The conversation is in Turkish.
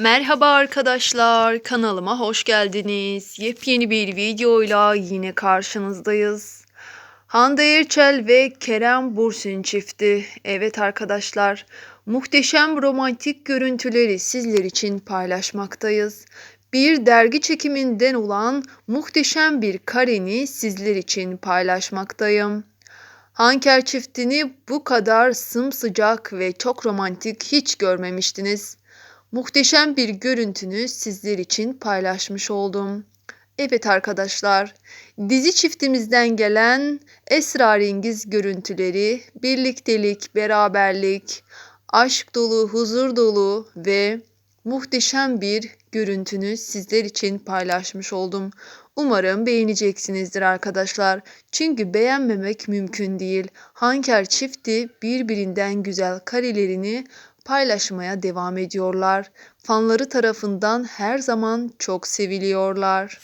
Merhaba arkadaşlar, kanalıma hoş geldiniz. Yepyeni bir videoyla yine karşınızdayız. Hande Erçel ve Kerem Bürsin çifti. Evet arkadaşlar, muhteşem romantik görüntüleri sizler için paylaşmaktayız. Bir dergi çekiminden olan muhteşem bir kareni sizler için paylaşmaktayım. Hanker çiftini bu kadar sımsıcak ve çok romantik hiç görmemiştiniz. Muhteşem bir görüntünü sizler için paylaşmış oldum. Evet arkadaşlar, dizi çiftimizden gelen esrarengiz görüntüleri, birliktelik, beraberlik, aşk dolu, huzur dolu ve muhteşem bir görüntünü sizler için paylaşmış oldum. Umarım beğeneceksinizdir arkadaşlar. Çünkü beğenmemek mümkün değil. Hanker çifti birbirinden güzel karelerini paylaşmaya devam ediyorlar. Fanları tarafından her zaman çok seviliyorlar.